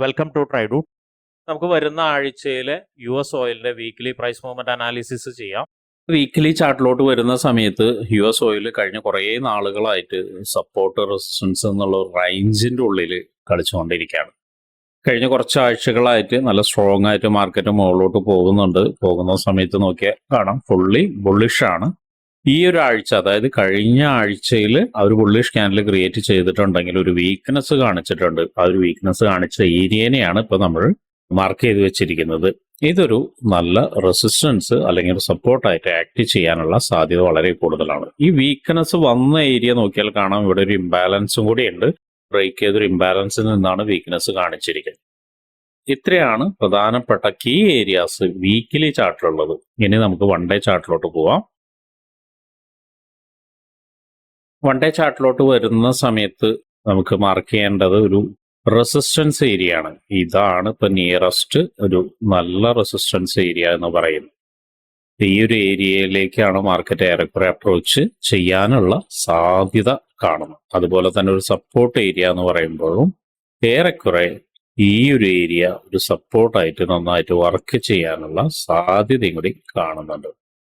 Welcome to ട്രൈഡു നമുക്ക് വരുന്ന ആഴ്ചയിൽ യു എസ് ഓയിലിന്റെ വീക്ക്ലി പ്രൈസ് മൂവ്മെന്റ് അനാലിസിസ് ചെയ്യാം. വീക്ക്ലി ചാർട്ടിലോട്ട് വരുന്ന സമയത്ത് യു എസ് ഓയിൽ കഴിഞ്ഞ കുറേ നാളുകളായിട്ട് സപ്പോർട്ട് റെസിസ്റ്റൻസ് എന്നുള്ള റേഞ്ചിന്റെ ഉള്ളിൽ കളിച്ചുകൊണ്ടിരിക്കുകയാണ്. കഴിഞ്ഞ കുറച്ച് ആഴ്ചകളായിട്ട് നല്ല സ്ട്രോങ് ആയിട്ട് മാർക്കറ്റ് മുകളിലോട്ട് പോകുന്നുണ്ട്. പോകുന്ന സമയത്ത് നോക്കിയാൽ കാണാം ഫുള്ളി ബുള്ളിഷാണ് ആണ്. ഈ ഒരു ആഴ്ച അതായത് കഴിഞ്ഞ ആഴ്ചയിൽ ഒരു ബുള്ളിഷ് ക്യാൻഡിൽ ക്രിയേറ്റ് ചെയ്തിട്ടുണ്ടെങ്കിൽ ഒരു വീക്ക്നെസ് കാണിച്ചിട്ടുണ്ട്. ആ ഒരു വീക്ക്നെസ് കാണിച്ച ഏരിയനെയാണ് ഇപ്പൊ നമ്മൾ മാർക്ക് ചെയ്ത് വെച്ചിരിക്കുന്നത്. ഇതൊരു നല്ല റെസിസ്റ്റൻസ് അല്ലെങ്കിൽ സപ്പോർട്ടായിട്ട് ആക്ട് ചെയ്യാനുള്ള സാധ്യത വളരെ കൂടുതലാണ്. ഈ വീക്ക്നെസ് വന്ന ഏരിയ നോക്കിയാൽ കാണാം. ഇവിടെ ഒരു ഇംബാലൻസും കൂടി ഉണ്ട്. ബ്രേക്ക് ചെയ്തൊരു ഇംബാലൻസിൽ നിന്നാണ് വീക്ക്നെസ് കാണിച്ചിരിക്കുന്നത്. ഇത്രയാണ് പ്രധാനപ്പെട്ട കീ ഏരിയാസ് വീക്കിലി ചാർട്ടിലുള്ളത് ഇനി നമുക്ക് വൺ ഡേ ചാർട്ടിലോട്ട് പോവാം. വൺ ഡേ ചാർട്ടിലോട്ട് വരുന്ന സമയത്ത് നമുക്ക് മാർക്ക് ചെയ്യേണ്ടത് ഒരു റെസിസ്റ്റൻസ് ഏരിയ ആണ്. ഇതാണ് ഇപ്പൊ നിയറസ്റ്റ് ഒരു നല്ല റെസിസ്റ്റൻസ് ഏരിയ എന്ന് പറയുന്നത്. ഈ ഒരു ഏരിയയിലേക്കാണ് മാർക്കറ്റ് ഏറെക്കുറെ അപ്രോച്ച് ചെയ്യാനുള്ള സാധ്യത കാണുന്നത്. അതുപോലെ തന്നെ ഒരു സപ്പോർട്ട് ഏരിയ എന്ന് പറയുമ്പോഴും ഏറെക്കുറെ ഈ ഒരു ഏരിയ ഒരു സപ്പോർട്ടായിട്ട് നന്നായിട്ട് വർക്ക് ചെയ്യാനുള്ള സാധ്യതയും കൂടി കാണുന്നുണ്ട്.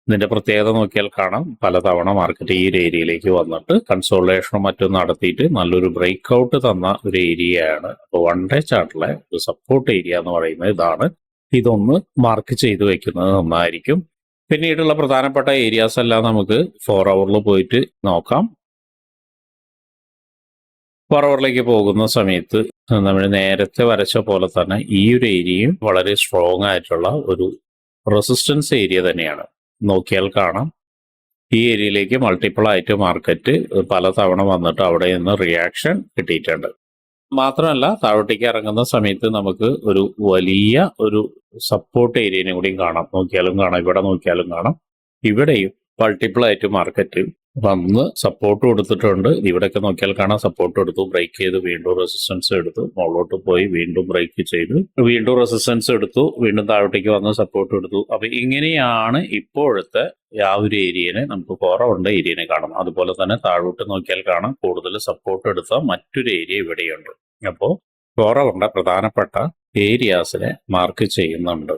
ഇതിന്റെ പ്രത്യേകത നോക്കിയാൽ കാണാം. പലതവണ മാർക്കറ്റ് ഈ ഒരു ഏരിയയിലേക്ക് വന്നിട്ട് കൺസോൾട്ടേഷനും മറ്റും നടത്തിയിട്ട് നല്ലൊരു ബ്രേക്ക് ഔട്ട് തന്ന ഒരു ഏരിയയാണ് അപ്പോൾ വൺ ഡേ ചാർട്ടിലെ ഒരു സപ്പോർട്ട് ഏരിയ എന്ന് പറയുന്നത് ഇതാണ്. ഇതൊന്ന് മാർക്ക് ചെയ്ത് വെക്കുന്നത് നന്നായിരിക്കും. പിന്നീടുള്ള പ്രധാനപ്പെട്ട ഏരിയാസ് എല്ലാം നമുക്ക് ഫോർ അവറിൽ പോയിട്ട് നോക്കാം. ഫോർ അവറിലേക്ക് പോകുന്ന സമയത്ത് നമ്മൾ നേരത്തെ വരച്ച പോലെ തന്നെ ഈ ഒരു ഏരിയയും വളരെ സ്ട്രോങ് ആയിട്ടുള്ള ഒരു റെസിസ്റ്റൻസ് ഏരിയ തന്നെയാണ്. നോക്കിയാൽ കാണാം. ഈ ഏരിയയിലേക്ക് മൾട്ടിപ്പിൾ ആയിട്ട് മാർക്കറ്റ് പല തവണ വന്നിട്ട് അവിടെ നിന്ന് റിയാക്ഷൻ കിട്ടിയിട്ടുണ്ട്. മാത്രമല്ല താഴോട്ടേക്ക് ഇറങ്ങുന്ന സമയത്ത് നമുക്ക് ഒരു വലിയ ഒരു സപ്പോർട്ട് ഏരിയനെ കൂടിയും കാണാം. നോക്കിയാലും കാണാം ഇവിടെ നോക്കിയാലും കാണാം. ഇവിടെയും മൾട്ടിപ്പിൾ ആയിട്ട് മാർക്കറ്റ് വന്ന് സപ്പോർട്ട് കൊടുത്തിട്ടുണ്ട്. ഇവിടെയൊക്കെ നോക്കിയാൽ കാണാം സപ്പോർട്ട് എടുത്തു ബ്രേക്ക് ചെയ്ത് വീണ്ടും റെസിസ്റ്റൻസ് എടുത്തു മുകളിലോട്ട് പോയി വീണ്ടും ബ്രേക്ക് ചെയ്തു. വീണ്ടും റെസിസ്റ്റൻസ് എടുത്തു വീണ്ടും താഴോട്ടേക്ക് വന്ന് സപ്പോർട്ട് എടുത്തു. അപ്പൊ ഇങ്ങനെയാണ് ഇപ്പോഴത്തെ ആ ഒരു ഏരിയനെ നമുക്ക് കുറവുണ്ട് ഏരിയനെ കാണാം അതുപോലെ തന്നെ താഴോട്ട് നോക്കിയാൽ കാണാം കൂടുതൽ സപ്പോർട്ട് എടുത്ത മറ്റൊരു ഏരിയ ഇവിടെയുണ്ട്. അപ്പോൾ കുറവുണ്ട പ്രധാനപ്പെട്ട ഏരിയാസിനെ മാർക്ക് ചെയ്യുന്നുണ്ട്.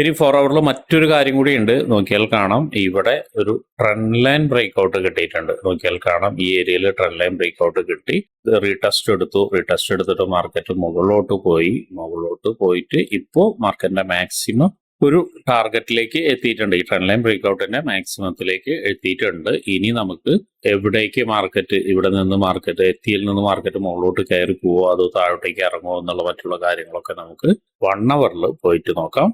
ഇനി ഫോർ അവറിൽ മറ്റൊരു കാര്യം കൂടി ഉണ്ട്. നോക്കിയാൽ കാണാം. ഇവിടെ ഒരു ട്രെൻഡ് ലൈൻ ബ്രേക്ക്ഔട്ട് കിട്ടിയിട്ടുണ്ട്. നോക്കിയാൽ കാണാം. ഈ ഏരിയയിൽ ട്രെൻഡ് ലൈൻ ബ്രേക്ക്ഔട്ട് കിട്ടി. റീടെസ്റ്റ് എടുത്തു. റീടെസ്റ്റ് എടുത്തിട്ട് മാർക്കറ്റ് മുകളിലോട്ട് പോയി. മുകളിലോട്ട് പോയിട്ട് ഇപ്പോൾ മാർക്കറ്റിന്റെ മാക്സിമം ഒരു ടാർഗറ്റിലേക്ക് എത്തിയിട്ടുണ്ട്. ഈ ട്രെൻഡ് ലൈൻ ബ്രേക്ക്ഔട്ടിന്റെ മാക്സിമത്തിലേക്ക് എത്തിയിട്ടുണ്ട്. ഇനി നമുക്ക് എവിടേക്ക് മാർക്കറ്റ് ഇവിടെ നിന്ന് മാർക്കറ്റ് എത്തിയിൽ നിന്ന് മാർക്കറ്റ് മുകളിലോട്ട് കയറി പോവോ അതോ താഴോട്ടേക്ക് ഇറങ്ങുമോ എന്നുള്ള മറ്റുള്ള കാര്യങ്ങളൊക്കെ നമുക്ക് വൺ അവറിൽ പോയിട്ട് നോക്കാം.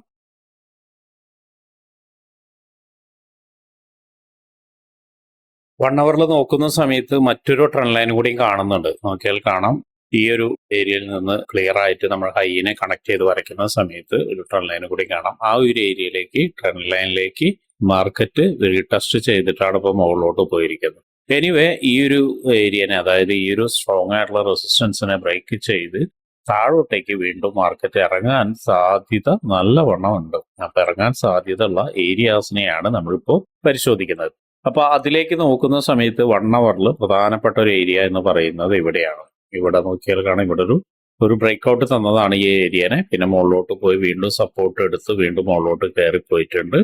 വൺ അവറിൽ നോക്കുന്ന സമയത്ത് മറ്റൊരു ട്രെൻഡ് ലൈൻ കൂടിയും കാണുന്നുണ്ട്. നോക്കിയാൽ കാണാം. ഈ ഒരു ഏരിയയിൽ നിന്ന് ക്ലിയർ ആയിട്ട് നമ്മൾ ഹൈനെ കണക്ട് ചെയ്ത് വരയ്ക്കുന്ന സമയത്ത് ഒരു ട്രെൻഡ് ലൈൻ കൂടി കാണാം. ആ ഒരു ഏരിയയിലേക്ക് ട്രെൻഡ് ലൈനിലേക്ക് മാർക്കറ്റ് റീടെസ്റ്റ് ചെയ്തിട്ടാണ് ഇപ്പോൾ മുകളിലോട്ട് പോയിരിക്കുന്നത്. എനിവേ ഈ ഒരു ഏരിയനെ അതായത് ഈ ഒരു സ്ട്രോങ് ആയിട്ടുള്ള റെസിസ്റ്റൻസിനെ ബ്രേക്ക് ചെയ്ത് താഴോട്ടേക്ക് വീണ്ടും മാർക്കറ്റ് ഇറങ്ങാൻ സാധ്യത നല്ലവണ്ണം ഉണ്ട്. അപ്പൊ ഇറങ്ങാൻ സാധ്യത ഉള്ള ഏരിയാസിനെയാണ് നമ്മളിപ്പോൾ പരിശോധിക്കുന്നത്. അപ്പൊ അതിലേക്ക് നോക്കുന്ന സമയത്ത് വൺ പ്രധാനപ്പെട്ട ഒരു ഏരിയ എന്ന് പറയുന്നത് ഇവിടെയാണ്. ഇവിടെ നോക്കിയാൽ കാണാം ഇവിടെ ഒരു ഒരു ബ്രേക്ക്ഔട്ട് തന്നതാണ് ഈ ഏരിയനെ പിന്നെ മുകളിലോട്ട് പോയി വീണ്ടും സപ്പോർട്ട് എടുത്ത് വീണ്ടും മുകളിലോട്ട് കയറി പോയിട്ടുണ്ട്.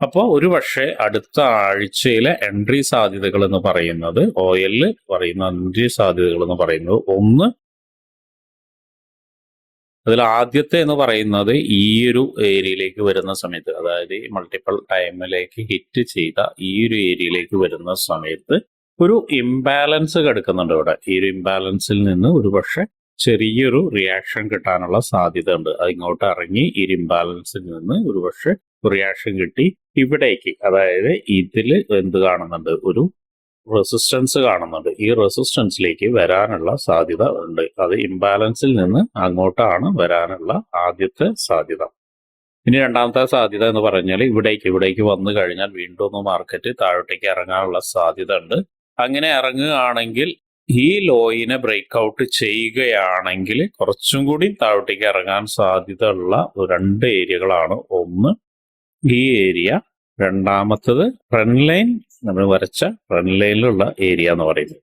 അപ്പോൾ ഒരു പക്ഷേ അടുത്ത ആഴ്ചയിലെ എൻട്രി സാധ്യതകൾ എന്ന് പറയുന്നത് ഓയിലിൽ പറയുന്ന എൻട്രി സാധ്യതകൾ എന്ന് പറയുന്നത് ഒന്ന് അതിൽ ആദ്യത്തെ എന്ന് പറയുന്നത് ഈ ഒരു ഏരിയയിലേക്ക് വരുന്ന സമയത്ത് അതായത് മൾട്ടിപ്പിൾ ടൈമിലേക്ക് ഹിറ്റ് ചെയ്ത ഈ ഒരു ഏരിയയിലേക്ക് വരുന്ന സമയത്ത് ഒരു ഇംബാലൻസ് കിടക്കുന്നുണ്ട് ഇവിടെ. ഈ ഒരു ഇംബാലൻസിൽ നിന്ന് ഒരു പക്ഷെ ചെറിയൊരു റിയാക്ഷൻ കിട്ടാനുള്ള സാധ്യത ഉണ്ട് അത് ഇങ്ങോട്ട് ഇറങ്ങി ഈ ഒരു ഇംബാലൻസിൽ നിന്ന് ഒരു റിയാക്ഷൻ കിട്ടി ഇവിടേക്ക്. അതായത് ഇതിൽ എന്ത് കാണുന്നുണ്ട്? ഒരു റെസിസ്റ്റൻസ് കാണുന്നുണ്ട്. ഈ റെസിസ്റ്റൻസിലേക്ക് വരാനുള്ള സാധ്യത ഉണ്ട്. അത് ഇംബാലൻസിൽ നിന്ന് അങ്ങോട്ടാണ് വരാനുള്ള ആദ്യത്തെ സാധ്യത. ഇനി രണ്ടാമത്തെ സാധ്യത എന്ന് പറഞ്ഞാൽ ഇവിടേക്ക് ഇവിടേക്ക് വന്നു കഴിഞ്ഞാൽ വീണ്ടും ഒന്ന് മാർക്കറ്റ് താഴോട്ടേക്ക് ഇറങ്ങാനുള്ള സാധ്യത ഉണ്ട്. അങ്ങനെ ഇറങ്ങുകയാണെങ്കിൽ ഈ ലോയിനെ ബ്രേക്ക് ഔട്ട് ചെയ്യുകയാണെങ്കിൽ കുറച്ചും കൂടി താഴോട്ടേക്ക് ഇറങ്ങാൻ സാധ്യത ഉള്ള രണ്ട് ഏരിയകളാണ് ഒന്ന് ഈ ഏരിയ രണ്ടാമത്തത് ഫ്രണ്ട് ലൈൻ നമ്മൾ വരച്ച ഫ്രണ്ട് ലൈനിലുള്ള ഏരിയ എന്ന് പറയുന്നത്.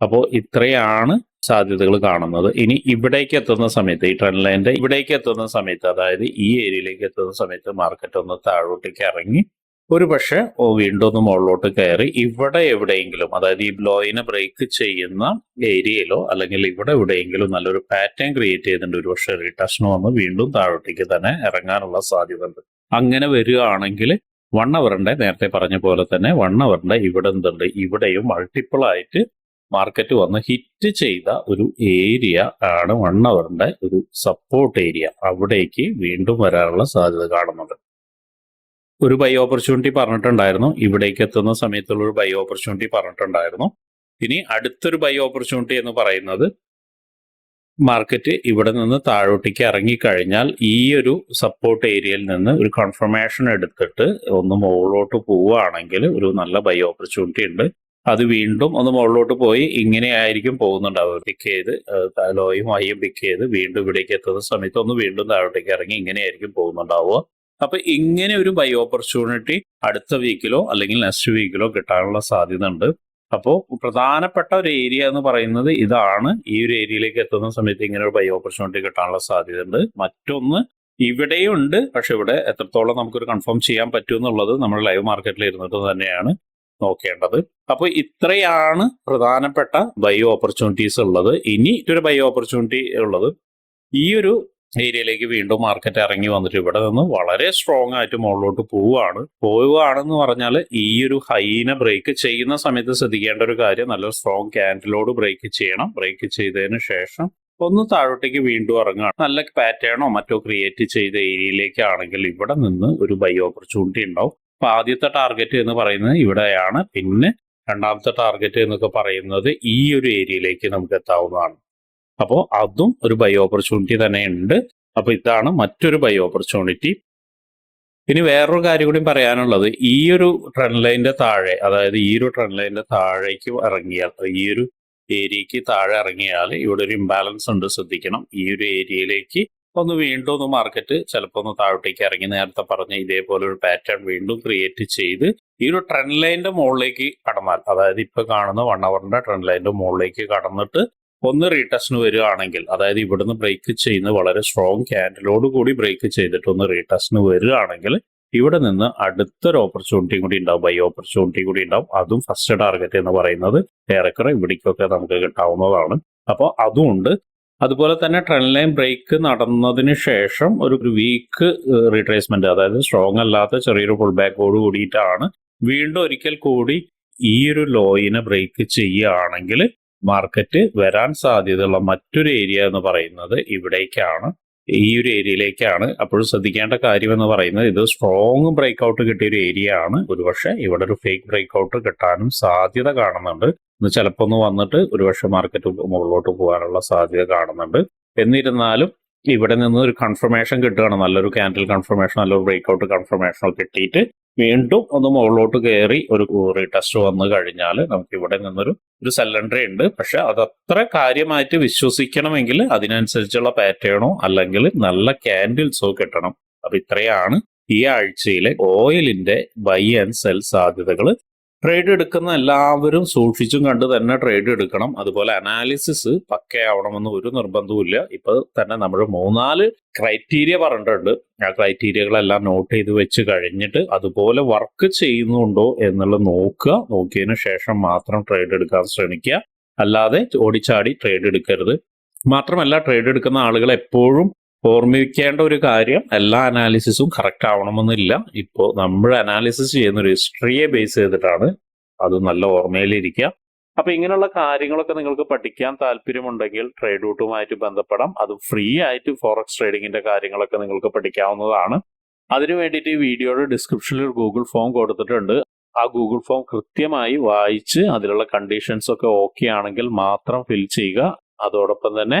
അപ്പോൾ ഇത്രയാണ് സാധ്യതകൾ കാണുന്നത്. ഇനി ഇവിടേക്ക് എത്തുന്ന സമയത്ത് ഈ ട്രെൻഡ് ലൈന്റെ ഇവിടേക്ക് എത്തുന്ന സമയത്ത് അതായത് ഈ ഏരിയയിലേക്ക് എത്തുന്ന സമയത്ത് മാർക്കറ്റ് ഒന്ന് താഴോട്ടേക്ക് ഇറങ്ങി ഒരു പക്ഷേ വീണ്ടും ഒന്ന് മുകളിലോട്ട് കയറി ഇവിടെ എവിടെയെങ്കിലും അതായത് ഈ ബ്ലോയിനെ ബ്രേക്ക് ചെയ്യുന്ന ഏരിയയിലോ അല്ലെങ്കിൽ ഇവിടെ എവിടെയെങ്കിലും നല്ലൊരു പാറ്റേൺ ക്രിയേറ്റ് ചെയ്തിട്ടുണ്ട് ഒരു പക്ഷേ റീടഷന് വന്ന് വീണ്ടും താഴോട്ടേക്ക് തന്നെ ഇറങ്ങാനുള്ള സാധ്യത ഉണ്ട് അങ്ങനെ വരികയാണെങ്കിൽ വൺ അവറിന്റെ നേരത്തെ പറഞ്ഞ പോലെ തന്നെ വൺ അവറിന്റെ ഇവിടെ എന്തുണ്ട് ഇവിടെയും മൾട്ടിപ്പിൾ ആയിട്ട് മാർക്കറ്റ് വന്ന് ഹിറ്റ് ചെയ്ത ഒരു ഏരിയ ആണ് വൺ അവറിന്റെ ഒരു സപ്പോർട്ട് ഏരിയ അവിടേക്ക് വീണ്ടും വരാനുള്ള സാധ്യത കാണുന്നുണ്ട്. ഒരു ബൈ ഓപ്പർച്യൂണിറ്റി പറഞ്ഞിട്ടുണ്ടായിരുന്നു. ഇവിടേക്ക് എത്തുന്ന സമയത്തുള്ള ഒരു ബൈ ഓപ്പർച്യൂണിറ്റി പറഞ്ഞിട്ടുണ്ടായിരുന്നു. ഇനി അടുത്തൊരു ബൈ ഓപ്പർച്യൂണിറ്റി എന്ന് പറയുന്നത് മാർക്കറ്റ് ഇവിടെ നിന്ന് താഴോട്ടേക്ക് ഇറങ്ങിക്കഴിഞ്ഞാൽ ഈ ഒരു സപ്പോർട്ട് ഏരിയയിൽ നിന്ന് ഒരു കൺഫർമേഷൻ എടുത്തിട്ട് ഒന്ന് മുകളിലോട്ട് പോവുകയാണെങ്കിൽ ഒരു നല്ല ബൈ ഓപ്പർച്യൂണിറ്റി ഉണ്ട്. അത് വീണ്ടും ഒന്ന് മുകളിലോട്ട് പോയി ഇങ്ങനെയായിരിക്കും പോകുന്നുണ്ടാവുക പിക്ക് ചെയ്ത് ലോയും ഹൈയും പിക്ക് ചെയ്ത് വീണ്ടും ഇവിടേക്ക് എത്തുന്ന സമയത്ത് ഒന്ന് വീണ്ടും താഴോട്ടേക്ക് ഇറങ്ങി ഇങ്ങനെയായിരിക്കും പോകുന്നുണ്ടാവുക. അപ്പൊ ഇങ്ങനെ ഒരു ബൈ ഓപ്പർച്യൂണിറ്റി അടുത്ത വീക്കിലോ അല്ലെങ്കിൽ നെക്സ്റ്റ് വീക്കിലോ കിട്ടാനുള്ള സാധ്യത ഉണ്ട് അപ്പോൾ പ്രധാനപ്പെട്ട ഒരു ഏരിയ എന്ന് പറയുന്നത് ഇതാണ്. ഈ ഒരു ഏരിയയിലേക്ക് എത്തുന്ന സമയത്ത് ഇങ്ങനെ ഒരു ബൈ ഓപ്പർച്യൂണിറ്റി കിട്ടാനുള്ള സാധ്യത ഉണ്ട് മറ്റൊന്ന് ഇവിടെയും ഉണ്ട്. പക്ഷെ ഇവിടെ എത്രത്തോളം നമുക്കൊരു കൺഫേം ചെയ്യാൻ പറ്റും എന്നുള്ളത് നമ്മൾ ലൈവ് മാർക്കറ്റിൽ ഇരുന്നിട്ട് തന്നെയാണ് നോക്കേണ്ടത്. അപ്പോൾ ഇത്രയാണ് പ്രധാനപ്പെട്ട ബൈ ഓപ്പർച്യൂണിറ്റീസ് ഉള്ളത്. ഇനി ഒരു ബൈ ഓപ്പർച്യൂണിറ്റി ഉള്ളത്. ഈ ഒരു ഏരിയയിലേക്ക് വീണ്ടും മാർക്കറ്റ് ഇറങ്ങി വന്നിട്ട് ഇവിടെ നിന്ന് വളരെ സ്ട്രോങ് ആയിട്ട് മുകളിലോട്ട് പോവുകയാണ്. പോവുകയാണെന്ന് പറഞ്ഞാൽ ഈ ഒരു ഹൈനെ ബ്രേക്ക് ചെയ്യുന്ന സമയത്ത് ശ്രദ്ധിക്കേണ്ട ഒരു കാര്യം നല്ല സ്ട്രോങ് ക്യാൻഡിലോട് ബ്രേക്ക് ചെയ്യണം. ബ്രേക്ക് ചെയ്തതിന് ശേഷം ഒന്ന് താഴോട്ടേക്ക് വീണ്ടും ഇറങ്ങുകയാണ് നല്ല പാറ്റേണോ മറ്റോ ക്രിയേറ്റ് ചെയ്ത ഏരിയയിലേക്കാണെങ്കിൽ ഇവിടെ നിന്ന് ഒരു ബൈ ഓപ്പർച്യൂണിറ്റി ഉണ്ടാവും. അപ്പൊ ആദ്യത്തെ ടാർഗറ്റ് എന്ന് പറയുന്നത് ഇവിടെയാണ്. പിന്നെ രണ്ടാമത്തെ ടാർഗറ്റ് എന്നൊക്കെ പറയുന്നത് ഈ ഒരു ഏരിയയിലേക്ക് നമുക്ക് എത്താവുന്നതാണ്. അപ്പോൾ അതും ഒരു ബൈ ഓപ്പർച്യൂണിറ്റി തന്നെ അപ്പോൾ അപ്പൊ ഇതാണ് മറ്റൊരു ബൈ ഓപ്പർച്യൂണിറ്റി. ഇനി വേറൊരു കാര്യം കൂടി പറയാനുള്ളത്. ഈ ഒരു ട്രെൻഡ് ലൈനിന്റെ താഴെ അതായത് ഈ ഒരു ട്രെൻഡ് ലൈനിന്റെ താഴേക്ക് ഇറങ്ങിയാൽ ഈ ഒരു ഏരിയക്ക് താഴെ ഇറങ്ങിയാൽ ഇവിടെ ഒരു ഇംബാലൻസ് ഉണ്ട് ശ്രദ്ധിക്കണം. ഈ ഒരു ഏരിയയിലേക്ക് ഒന്ന് വീണ്ടും ഒന്ന് മാർക്കറ്റ് ചിലപ്പോൾ ഒന്ന് താഴോട്ടേക്ക് ഇറങ്ങി. നേരത്തെ പറഞ്ഞ ഇതേപോലെ ഒരു പാറ്റേൺ വീണ്ടും ക്രിയേറ്റ് ചെയ്ത് ഈ ഒരു ട്രെൻഡ് ലൈനിന്റെ മുകളിലേക്ക് കടന്നാൽ അതായത് ഇപ്പൊ കാണുന്ന വൺ അവറിന്റെ ട്രെൻഡ് ലൈനിന്റെ മുകളിലേക്ക് കടന്നിട്ട് ഒന്ന് റീടെസ്റ്റിന് വരികയാണെങ്കിൽ അതായത് ഇവിടുന്ന് ബ്രേക്ക് ചെയ്യുന്ന വളരെ സ്ട്രോങ് ക്യാൻഡിലോട് കൂടി ബ്രേക്ക് ചെയ്തിട്ട് ഒന്ന് റീടെസ്റ്റിന് വരികയാണെങ്കിൽ ഇവിടെ നിന്ന് അടുത്തൊരു ഓപ്പർച്യൂണിറ്റിയും കൂടി ഉണ്ടാവും. ബൈ ഓപ്പർച്യൂണിറ്റി കൂടി ഉണ്ടാവും. അതും ഫസ്റ്റ് ടാർഗറ്റ് എന്ന് പറയുന്നത് ഏറെക്കുറെ ഇവിടേക്കൊക്കെ നമുക്ക് കിട്ടാവുന്നതാണ്. അപ്പോൾ അതുകൊണ്ട് അതുപോലെ തന്നെ ട്രെൻഡ് ലൈൻ ബ്രേക്ക് നടന്നതിന് ശേഷം ഒരു വീക്ക് റീട്രേസ്മെന്റ് അതായത് സ്ട്രോങ് അല്ലാത്ത ചെറിയൊരു പുൾ ബാക്കോട് കൂടിയിട്ടാണ് വീണ്ടും ഒരിക്കൽ കൂടി ഈ ഒരു ലോയിനെ ബ്രേക്ക് ചെയ്യുകയാണെങ്കിൽ മാർക്കറ്റ് വരാൻ സാധ്യതയുള്ള മറ്റൊരു ഏരിയ എന്ന് പറയുന്നത് ഇവിടേക്കാണ്. ഈ ഒരു ഏരിയയിലേക്കാണ് അപ്പോൾ ശ്രദ്ധിക്കേണ്ട കാര്യം എന്ന് പറയുന്നത് ഇത് സ്ട്രോങ് ബ്രേക്ക് ഔട്ട് കിട്ടിയ ഒരു ഏരിയ ആണ്. ഒരുപക്ഷെ ഇവിടെ ഒരു ഫേക്ക് ബ്രേക്ക് ഔട്ട് കിട്ടാനും സാധ്യത കാണുന്നുണ്ട്. ഇന്ന് ചിലപ്പോൾ ഒന്ന് വന്നിട്ട് ഒരുപക്ഷെ മാർക്കറ്റ് മുകളിലോട്ട് പോകാനുള്ള സാധ്യത കാണുന്നുണ്ട്. എന്നിരുന്നാലും ഇവിടെ നിന്ന് ഒരു കൺഫർമേഷൻ കിട്ടുകയാണ്. നല്ലൊരു ക്യാൻഡിൽ കൺഫർമേഷൻ നല്ലൊരു ബ്രേക്ക് ഔട്ട് കൺഫർമേഷനോ കിട്ടിയിട്ട് വീണ്ടും ഒന്ന് മുകളിലോട്ട് കയറി ഒരു റീടെസ്റ്റ് വന്നു കഴിഞ്ഞാൽ നമുക്ക് ഇവിടെ നിന്നൊരു ഒരു സെല്ലൻഡറി ഉണ്ട്. പക്ഷെ അതത്ര കാര്യമായിട്ട് വിശ്വസിക്കണമെങ്കിൽ അതിനനുസരിച്ചുള്ള പാറ്റേണോ അല്ലെങ്കിൽ നല്ല ക്യാൻഡിൽസോ കിട്ടണം. അപ്പൊ ഇത്രയാണ് ഈ ആഴ്ചയിലെ ഓയിലിന്റെ ബൈ ആൻഡ് സെൽ സാധ്യതകൾ ട്രേഡ് എടുക്കുന്ന എല്ലാവരും സൂക്ഷിച്ചും കണ്ട് തന്നെ ട്രേഡ് എടുക്കണം. അതുപോലെ അനാലിസിസ് പക്കയാവണമെന്ന് ഒരു നിർബന്ധവുമില്ല. ഇപ്പൊ തന്നെ നമ്മൾ മൂന്നാൽ ക്രൈറ്റീരിയ പറഞ്ഞിട്ടുണ്ട്. ആ ക്രൈറ്റീരിയകളെല്ലാം നോട്ട് ചെയ്ത് വെച്ച് കഴിഞ്ഞിട്ട് അതുപോലെ വർക്ക് ചെയ്യുന്നുണ്ടോ എന്നുള്ളത് നോക്കുക. നോക്കിയതിനു ശേഷം മാത്രം ട്രേഡ് എടുക്കാൻ ശ്രമിക്കുക. അല്ലാതെ ഓടിച്ചാടി ട്രേഡ് എടുക്കരുത്. മാത്രമല്ല ട്രേഡ് എടുക്കുന്ന ആളുകൾ എപ്പോഴും ഓർമ്മിക്കേണ്ട ഒരു കാര്യം എല്ലാ അനാലിസിസും കറക്റ്റ് ആവണമെന്നില്ല. ഇപ്പോൾ നമ്മൾ അനാലിസിസ് ചെയ്യുന്ന ഒരു ഹിസ്റ്ററിയെ ബേസ് ചെയ്തിട്ടാണ് അത് നല്ല ഓർമ്മയിലിരിക്കുക അപ്പൊ ഇങ്ങനെയുള്ള കാര്യങ്ങളൊക്കെ നിങ്ങൾക്ക് പഠിക്കാൻ താല്പര്യമുണ്ടെങ്കിൽ ട്രേഡ് റൂട്ടുമായിട്ട് ബന്ധപ്പെടാം. അത് ഫ്രീ ആയിട്ട് ഫോറക്സ് ട്രേഡിങ്ങിന്റെ കാര്യങ്ങളൊക്കെ നിങ്ങൾക്ക് പഠിക്കാവുന്നതാണ്. അതിനു വേണ്ടിയിട്ട് ഈ വീഡിയോയുടെ ഡിസ്ക്രിപ്ഷനിൽ ഒരു ഗൂഗിൾ ഫോം കൊടുത്തിട്ടുണ്ട്. ആ ഗൂഗിൾ ഫോം കൃത്യമായി വായിച്ച് അതിലുള്ള കണ്ടീഷൻസ് ഒക്കെ ഓക്കെ ആണെങ്കിൽ മാത്രം ഫിൽ ചെയ്യുക. അതോടൊപ്പം തന്നെ